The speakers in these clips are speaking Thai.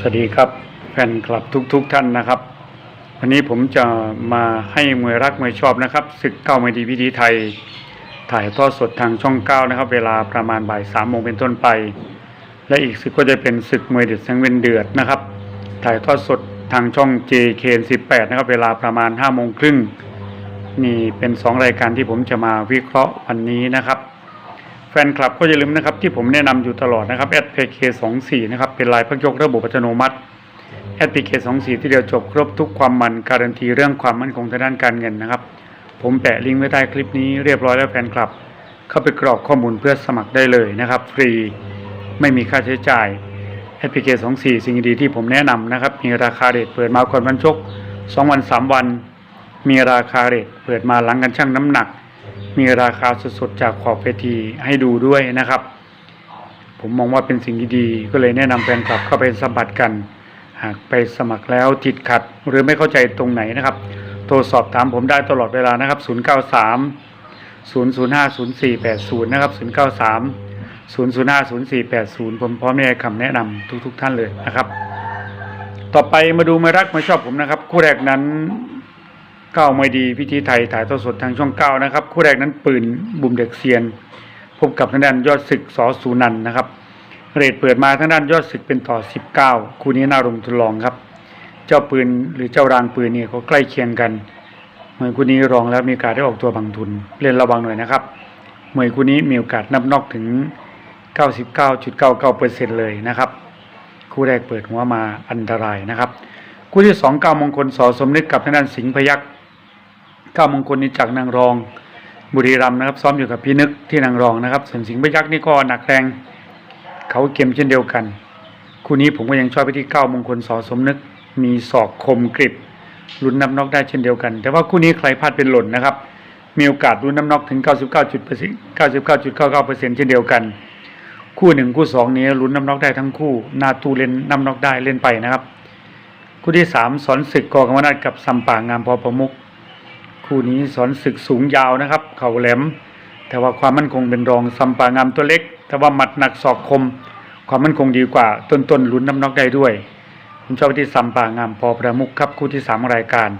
สวัสดีครับแฟนคลับทุกๆทท่านนะครับ วันนี้ผมจะมาให้มวยรักมวยชอบนะครับศึกเก้ามวยดีวิธีไทย ถ่ายทอดสดทางช่องเก้านะครับ เวลาประมาณบ่ายสามโมงเป็นต้นไป และอีกศึกก็จะเป็นศึกมวยเด็ดสังเวียนเดือดนะครับ ถ่ายทอดสดทางช่อง JK18 นะครับเวลาประมาณห้าโมงครึ่งนี่เป็นสองรายการที่ผมจะมาวิเคราะห์วันนี้นะครับ แฟนคลับก็อย่าลืมนะครับที่ผมแนะนำอยู่ตลอดนะครับ @pk24 นะครับเป็นลายพักยกระบบอัตโนมัติ @pk24 ที่เดียวจบครบทุกความมันการันตีเรื่องความมั่นคงทางด้านการเงินนะครับ ผมแปะลิงก์ไว้ใต้คลิปนี้เรียบร้อยแล้วแฟนคลับ เข้าไปกรอกข้อมูลเพื่อสมัครได้เลยนะครับ ฟรีไม่มีค่าใช้จ่าย @pk24 สิ่งดีๆที่ผมแนะนำนะครับมีราคาเรทเปิดมาก่อนวันชก 2 วัน 3 วัน มีราคาเรทเปิดมาหลังกันชั่งน้ำหนัก มีราคาสดๆจากขอบเวทีให้ดูด้วยนะครับ ผมมองว่าเป็นสิ่งดีๆก็เลยแนะนำแฟนคลับเข้าไปสมผัสกัน หากไปสมัครแล้วติดขัดหรือไม่เข้าใจตรงไหนนะครับ โทรสอบถามผมได้ตลอดเวลานะครับ 093 005 0480 นะครับ 093 005 0480 ผมพร้อมในคำแนะนำทุกๆ ท่านเลยนะครับ ต่อไปมาดูมารักมาชอบผมนะครับ คู่แรกนั้น ก้าวมวยดีพิธีไทยถ่ายทอดสดทางช่องเก้านะครับ คู่แรกนั้นปืนบุ่มเด็กเซียน พบกับทางด้านยอดศึกสอสูนันนะครับ เรทเปิดมาทางด้านยอดศึกเป็นต่อ 19 คู่นี้น่าลงทุนลองครับ เจ้าปืนหรือเจ้ารางปืนนี่เขาใกล้เคียงกันมวยคู่นี้รองแล้วมีโอกาสได้ออกตัวบางทุนเล่นระวังหน่อยนะครับมวยคู่นี้มีโอกาสนับนอกถึง 99.99%เลยนะครับคู่แรกเปิดหัวมาอันตรายนะครับ คู่ที่สองเก้ามงคลสอสมนึกกับทางด้านสิงห์พยักเก้ามงคลนี้จากนางรอง บุรีรัมย์นะครับ ซ้อมอยู่กับพี่นึกที่นางรองนะครับ ส่วนสิงห์พยักนี่ก็หนักแรงเขาเกมเช่นเดียวกัน คู่นี้ผมก็ยังชอบไปที่เก้ามงคลสอสมนึก มีศอกคมกริบลุ้นน้ำน็อกได้เช่นเดียวกัน แต่ว่าคู่นี้ใครพลาดเป็นหล่นนะครับ มีโอกาสลุ้นน้ำน็อกถึง 99.99.99%เช่นเดียวกัน คู่หนึ่งคู่สองนี้ลุ้นน้ำน็อกได้ทั้งคู่ นาตูเล่นน้ำน็อกได้เล่นไปนะครับ คู่ที่สามสอนศึกกอกรรมนาฏกับซัมป่างามพอประมุก คู่นี้สอนศึกสูงยาวนะครับ เข่าแหลม แต่ว่าความมั่นคงเป็นรองซัมป่างามตัวเล็ก แต่ว่าหมัดหนักศอกคม ความมั่นคงดีกว่าต้นต้นลุ้นน้ำน็อกได้ด้วย ผมชอบที่ซัมป่างามพอประมุกครับคู่ที่สามรายการ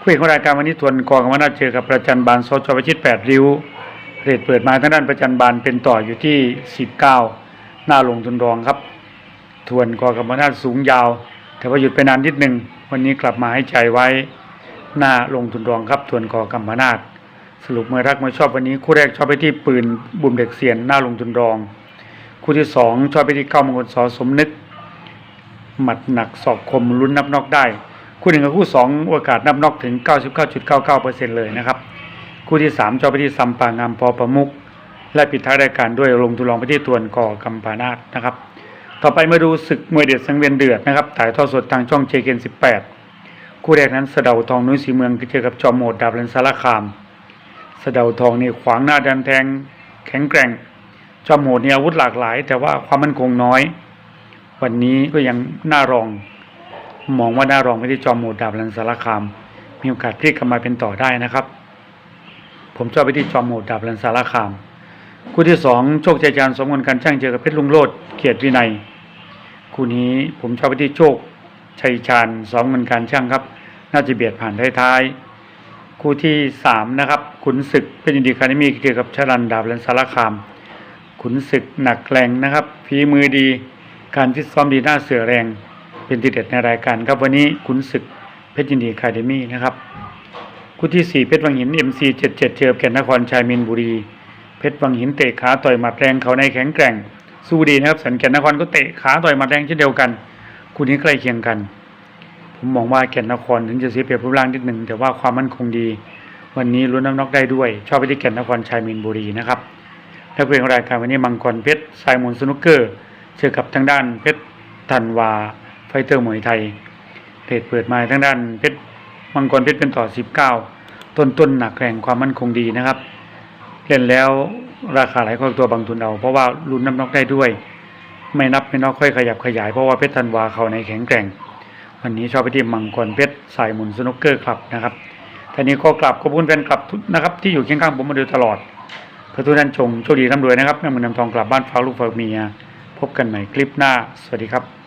คู่เอกของรายการวันนี้ทวนกองกรรมนาฏเจอกับประจันบานโซจวชิตแปดริ้วเรทเปิดมาทางด้านประจันบานเป็นต่ออยู่ที่สิบเก้าหน้าลงทุนรองครับ ทวนกอกรรมนาฏสูงยาว แต่ว่าหยุดไปนานนิดหนึ่งวันนี้กลับมาให้ใจไว้ หน้าลงทุนรองครับทวนกอกรรมนาฏสรุปเมื่อรักเมื่อชอบวันนี้คู่แรกชอบไปที่ปืนบุ่มเด็กเสียนหน้าลงทุนรอง คู่ที่สองชอบไปที่เก้ามงคลสอสมนึก หมัดหนักศอกคมลุ้นนับนอกได้ คู่หนึ่งกับคู่สองโอกาสนับนอกถึง 99.99%เลยนะครับ คู่ที่สามชอบไปที่ซัมปางามพอประมุกและปิดท้ายรายการด้วยลงทุนรองไปที่ตวนกอกัมพานาตนะครับ ต่อไปมาดูศึกมวยเดือดสังเวียนเดือดนะครับถ่ายทอดสดทางช่องเจเกน18 คู่แรกนั้นสะเดาทองนุ้ยสีเมืองเจอกับจอมโหดดาบเลนสารคามสะเดาทองนี่ขวางหน้าดันแทงแข็งแกร่ง จอมโหดนี่อาวุธหลากหลาย แต่ว่าความมั่นคงน้อย วันนี้ก็ยังหน่ารอง มองว่าหน่ารองไปที่จอมโหดดาบเลนสารคาม มีโอกาสพลิกกลับมาเป็นต่อได้นะครับ ผมชอบไปที่จอมโหดดาบเลนสารคามคู่ที่สองโชคชัยจานสมงนการช่างเจอกับเพชรลุงโลดเขียดวินัยคู่นี้ผมชอบไปที่โชค ชัยชาญสองเงินการช่างครับ น่าจะเบียดผ่านท้ายๆคู่ที่สามนะครับ ขุนศึกเป็นอินดีคาเดมีเกี่ยวกับชลันดาบและสารคาม ขุนศึกหนักแรงนะครับฝีมือดีการฟิตซ้อมดีหน้าเสือแรงเป็นทีเด็ดในรายการครับวันนี้ขุนศึกเพชรยินดีคาเดมีนะครับคู่ที่สี่เพชรวังหิน MC 77 เจอกับแก่นนครชายมินบุรี เพชรวังหินเตะขาต่อยหมัดแรงเขาในแข็งแกร่ง สู้ดีนะครับสันแก่นนครก็เตะขาต่อยหมัดแรงเช่นเดียวกัน คู่นี้ใกล้เคียงกัน ผมมองว่าแก่นนครถึงจะเสียเปรียบรูปร่างนิดหนึ่งแต่ว่าความมั่นคงดี วันนี้ลุ้นน้ำน็อกได้ด้วย ชอบไปที่แก่นนครชายมินบุรีนะครับและเพลงรายการวันนี้มังกรเพชรสายมนต์สนุกเกอร์เจอกับทางด้านเพชรธันวาไฟเตอร์มวยไทยเพจเปิดมาทางด้านเพชรมังกรเพชรเป็นต่อ 19 ต้นต้นหนักแรงความมั่นคงดีนะครับเล่นแล้วราคาหลายคนตัวบางทุนเอาเพราะว่าลุ้นน้ำนอกได้ด้วย ไม่นับไม่นอกค่อยขยับขยายเพราะว่าเพชรธันวาเขาในแข็งแกร่ง วันนี้ชอบไปที่มังกรเพชรสายหมุนสนุกเกอร์ครับนะครับท่านี้ก็กลับขอบคุณแฟนคลับทุกนะครับที่อยู่เคียงข้างผมมาโดยตลอดขอทุกท่านชงโชคดีร่ำรวยนะครับแม่มือนำทองกลับบ้านฟ้าลูกฝากเมีย พบกันใหม่คลิปหน้า สวัสดีครับ